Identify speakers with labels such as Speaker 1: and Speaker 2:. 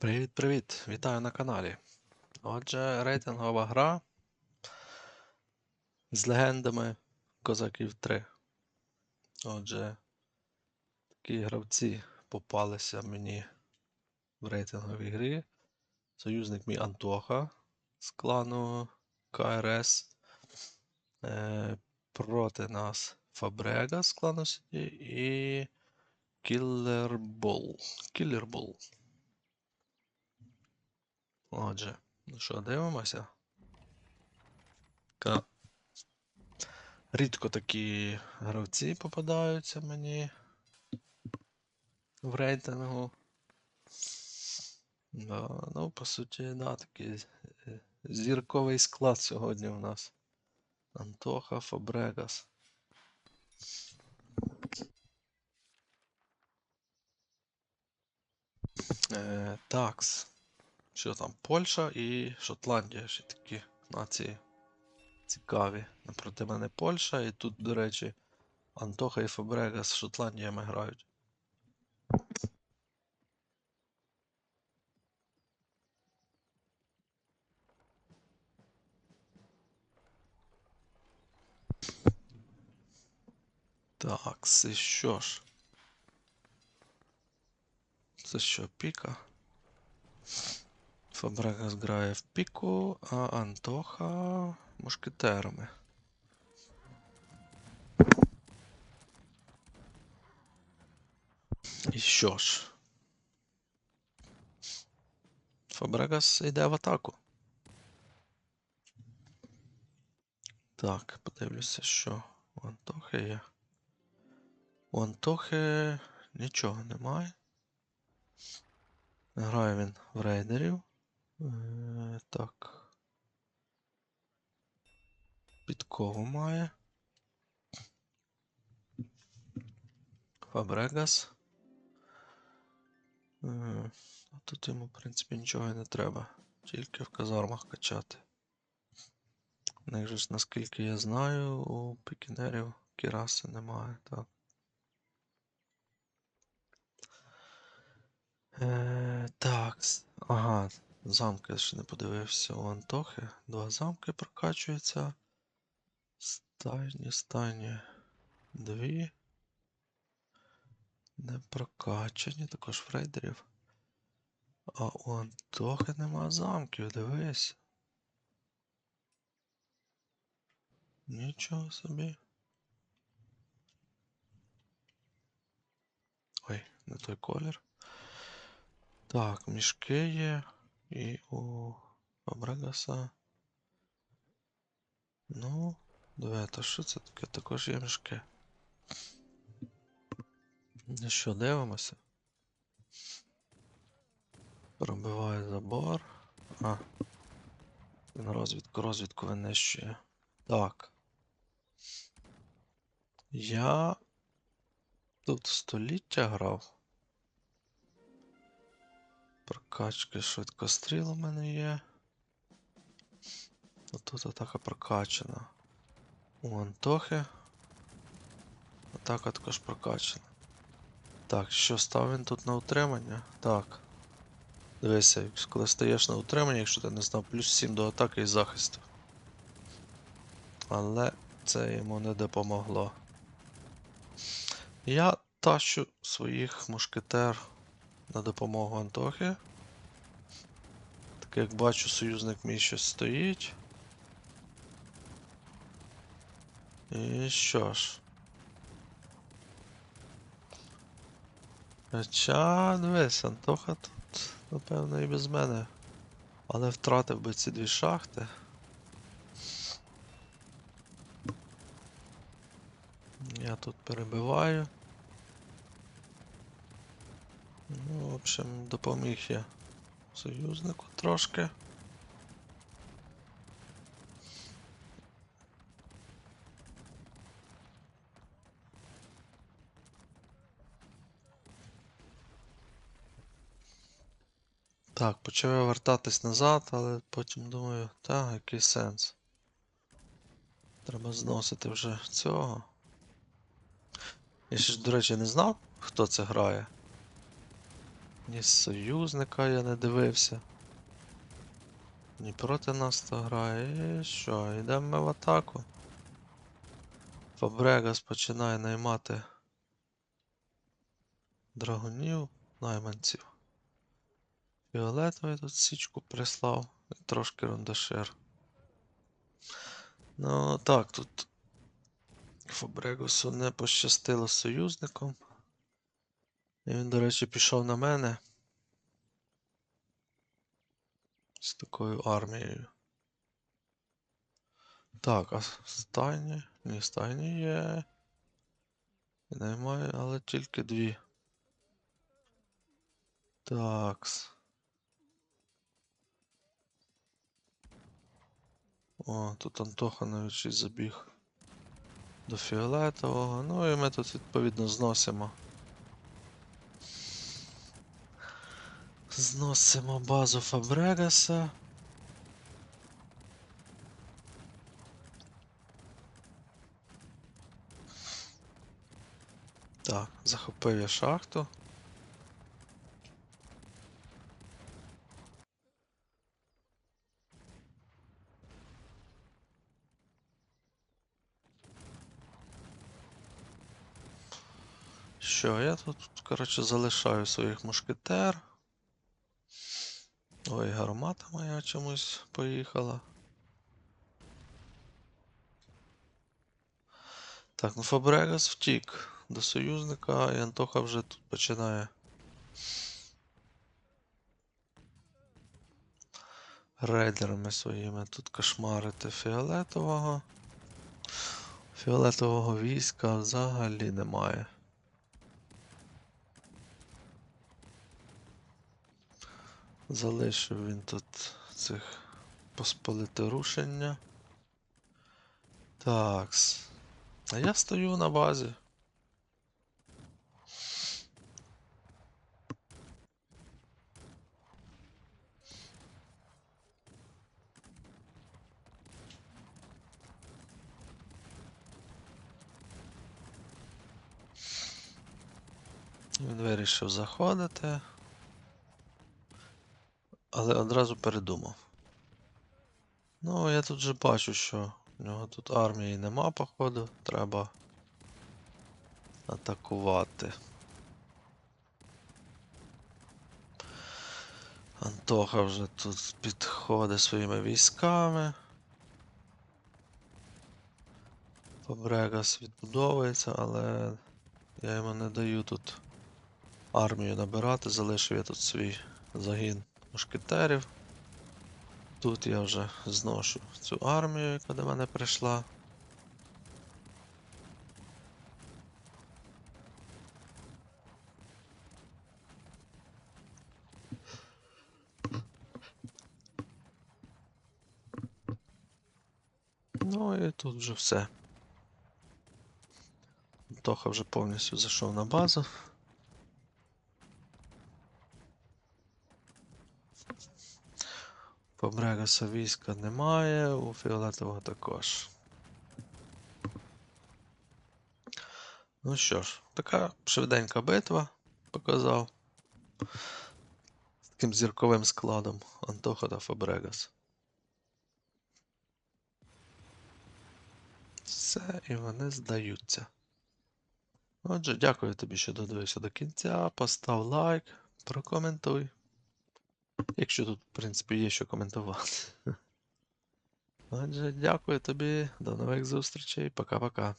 Speaker 1: Привіт-привіт! Вітаю на каналі. Отже, рейтингова гра з легендами Козаків 3. Отже, такі гравці попалися мені в рейтинговій грі. Союзник мій Антоха з клану КРС. Е, проти нас Фабрега з клану Сіті і Кілербол. Кілербол. Отже, ну що, дивимося. Ка... Рідко такі гравці попадаються мені в рейтингу. Да, ну, по суті, да, такий е, зірковий склад сьогодні у нас. Антоха Фабрегас. Е, такс. Що там? Польща і Шотландія ще такі нації цікаві. Напроти мене Польща, і тут, до речі, Антоха і Фабрега з Шотландіями грають. Так, це що ж? Це що, піка? Фабрегас грає в піку, а Антоха мушкетерами. І що ж? Фабрегас йде в атаку. Так, подивлюся, що у Антохи є. У Антохи нічого немає. Грає він в рейдерів. Е, так. Підкову має. Фабрегас. Е, а тут йому, в принципі, нічого і не треба. Тільки в казармах качати. У них же ж, наскільки я знаю, у пікінерів кіраси немає, так. Е, так, ага, замки я ще не подивився у Антохи. Два замки прокачуються. Стайні, стайні. Дві. Не прокачані, також в рейдерів. А у Антохи нема замків, дивись. Нічого собі. Ой, не той колір. Так, мішки є. І у Фабрегаса. Ну, диви, то що це таке? Також є мішки. Ну що, дивимося? Пробиває забор. А. Він розвідку, розвідку винищує. Так. Я тут століття грав. Прокачки швидкостріл у мене є. Тут атака прокачана. У Антохи. Атака також прокачана. Так, що став він тут на утримання? Так. Дивися, коли стаєш на утримання, якщо ти не знав, плюс 7 до атаки і захисту. Але це йому не допомогло. Я тащу своїх мушкетер на допомогу Антохи. Так як бачу, союзник мій щось стоїть. І що ж? Хоча, дивись, Антоха тут, напевно, і без мене. Але втратив би ці дві шахти. Я тут перебиваю. Ну, в общем, допоміг я союзнику трошки. Так, почав я вертатись назад, але потім думаю, та, який сенс. Треба зносити вже цього. Я ще ж, до речі, не знав, хто це грає. Ні союзника я не дивився. Ні проти нас то грає. І що, йдемо ми в атаку. Фабрегас починає наймати драгунів, найманців. Фіолетовий тут січку прислав і трошки рундашир. Ну так, тут Фабрегасу не пощастило союзником. І він, до речі, пішов на мене. З такою армією. Так, а стайні? Ні, стайні є. Немає, але тільки дві. Такс. О, тут Антоха навіть щось забіг до фіолетового. Ну і ми тут відповідно зносимо. Зносимо базу Фабрегаса. Так, захопив я шахту. Що, я тут, коротше, залишаю своїх мушкетер. Ой, гармата моя чомусь поїхала. Так, ну Фабрегас втік до союзника, і Антоха вже тут починає. Рейдерами своїми тут кошмарити фіолетового. Фіолетового війська взагалі немає. Залишив він тут цих посполите рушення. Такс. А я стою на базі. Він вирішив заходити. Але одразу передумав. Ну, я тут вже бачу, що в нього тут армії нема, походу. Треба атакувати. Антоха вже тут підходить своїми військами. Фабрегас відбудовується, але я йому не даю тут армію набирати, залишив я тут свій загін мушкетерів. Тут я вже зношу цю армію, яка до мене прийшла. Ну і тут вже все. Тоха вже повністю зайшов на базу. Фабрегаса війська немає, у фіолетового також. Ну що ж, така швиденька битва показав. З таким зірковим складом Антоха та Фабрегас. Все, і вони здаються. Отже, дякую тобі, що додивився до кінця. Постав лайк, прокоментуй. Якщо тут, в принципі, є що коментувати. Отже, дякую тобі, до нових зустрічей, пока-пока.